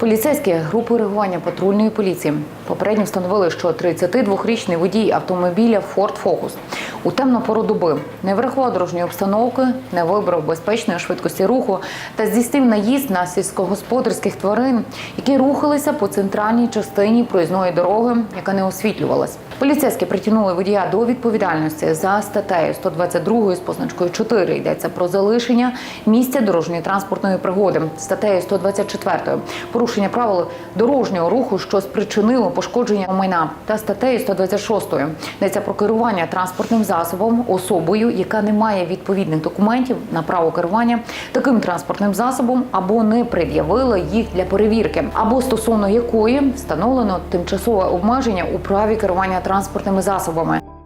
Поліцейські групи реагування патрульної поліції попередньо встановили, що 32-річний водій автомобіля Ford Focus у темну пору доби не врахував дорожньої обстановки, не вибрав безпечної швидкості руху та здійснив наїзд на сільськогосподарських тварин, які рухалися по центральній частині проїзної дороги, яка не освітлювалась. Поліцейські притягнули водія до відповідальності за статтею 122 з позначкою 4. Йдеться про залишення місця дорожньої транспортної пригоди. Статтею 124 порушення правил дорожнього руху, що спричинило пошкодження майна, та статтею 126 йдеться про керування транспортним засобом особою, яка не має відповідних документів на право керування таким транспортним засобом або не пред'явила їх для перевірки, або стосовно якої встановлено тимчасове обмеження у праві керування транспортними засобами.